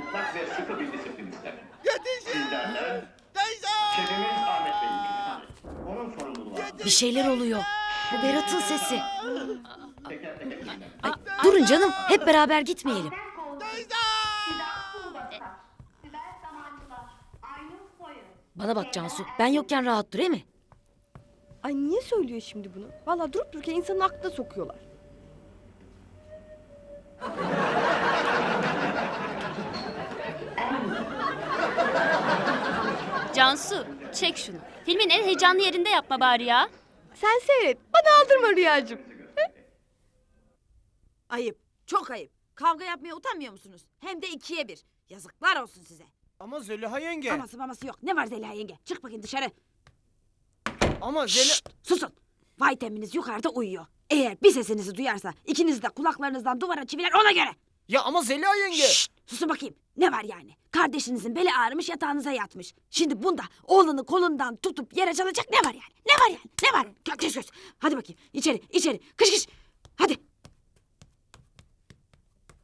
mutlak ve sıkı bir disiplin ister. Yetişin! Bizlerden Teyze! şefimiz Ahmet Bey'in Onun sorumluluğu altında Bir şeyler oluyor. Bu Berat'ın sesi. teker teker dinler. Ay, durun canım hep beraber gitmeyelim. Teyze! Bana bak Cansu ben yokken rahat dur değil mi? Ay niye söylüyor şimdi bunu? Vallahi durup dururken insanın aklına sokuyorlar. Cansu çek şunu. Filmin en heyecanlı yerinde yapma bari ya. Sen seyret. Bana aldırma Rüyacığım. Ayıp. Çok ayıp. Kavga yapmaya utanmıyor musunuz? Hem de ikiye bir. Yazıklar olsun size. Ama Zeliha yenge. Aması maması yok. Ne var Zeliha yenge? Çık bakayım dışarı. Ama Zeliha... Şşt, susun. Vay teminiz yukarıda uyuyor. Eğer bir sesinizi duyarsa ikiniz de kulaklarınızdan duvara çiviler ona göre. Ya ama Zeliha yenge. Şşt, susun bakayım. Ne var yani? Kardeşinizin beli ağrımış yatağınıza yatmış. Şimdi bunda oğlunu kolundan tutup yere çalacak ne var yani? Ne var yani? Ne var? Kök kök kök. Hadi bakayım içeri içeri. Kış kış. Hadi.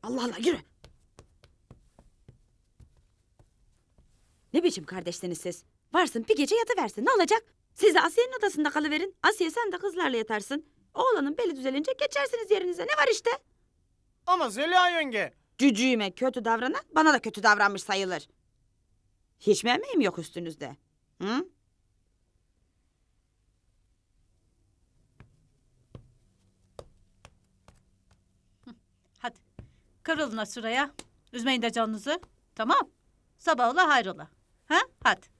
Allah Allah yürü. Ne biçim kardeşsiniz siz? Varsın bir gece yatıversin ne olacak? Siz de Asiye'nin odasında kalıverin. Asiye sen de kızlarla yatarsın. Oğlanın beli düzelince geçersiniz yerinize. Ne var işte? Ama Zeliha yenge. Cücüğüme kötü davranan bana da kötü davranmış sayılır. Hiç mi emeğim yok üstünüzde? Hı? Hadi. Kırılın şuraya. Üzmeyin de canınızı. Tamam. Sabah ola hayrola. Ha? Hadi.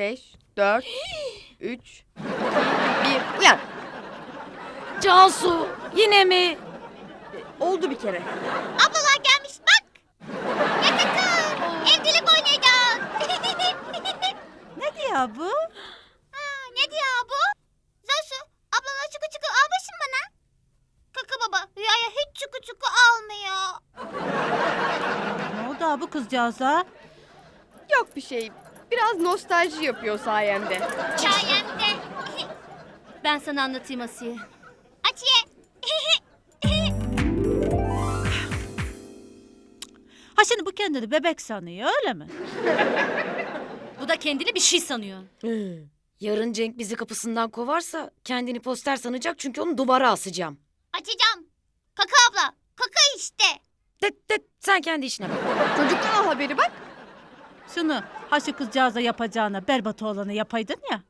Beş, dört, üç, iki, bir. Uyan. Cansu yine mi? Oldu bir kere. Ablalar gelmiş bak. Yaşasın. Evcilik oynayacağız. Ne diyor bu? ne diyor bu? Zosu ablalar çuku çuku almışsın bana. Kaka baba rüyaya hiç çuku çuku almıyor. Ne oldu ha bu kızcağıza? Yok bir şey. Biraz nostalji yapıyor sayemde. Sayemde. ben sana anlatayım Asiye. Asiye. Ha şimdi bu kendini bebek sanıyor öyle mi? Bu da kendini bir şey sanıyor. Yarın Cenk bizi kapısından kovarsa kendini poster sanacak çünkü onu duvara asacağım. Açacağım. Kaka abla. Kaka işte. Tet tet sen kendi işine bak. Çocuktan al haberi bak. Şunu ha şu kızcağıza yapacağına berbat olanı yapaydın ya.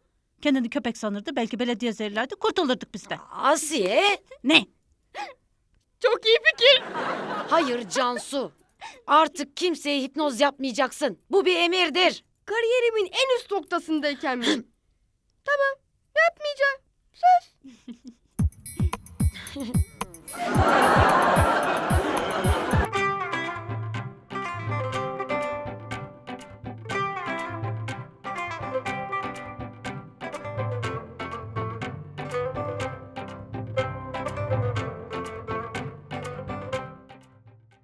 Kendini köpek sanırdı belki belediye zehirlerdi kurtulurduk biz de. Asiye. Ne? Çok iyi fikir. Hayır Cansu. Artık kimseye hipnoz yapmayacaksın. Bu bir emirdir. Kariyerimin en üst noktasındayken mi? tamam. Yapmayacağım.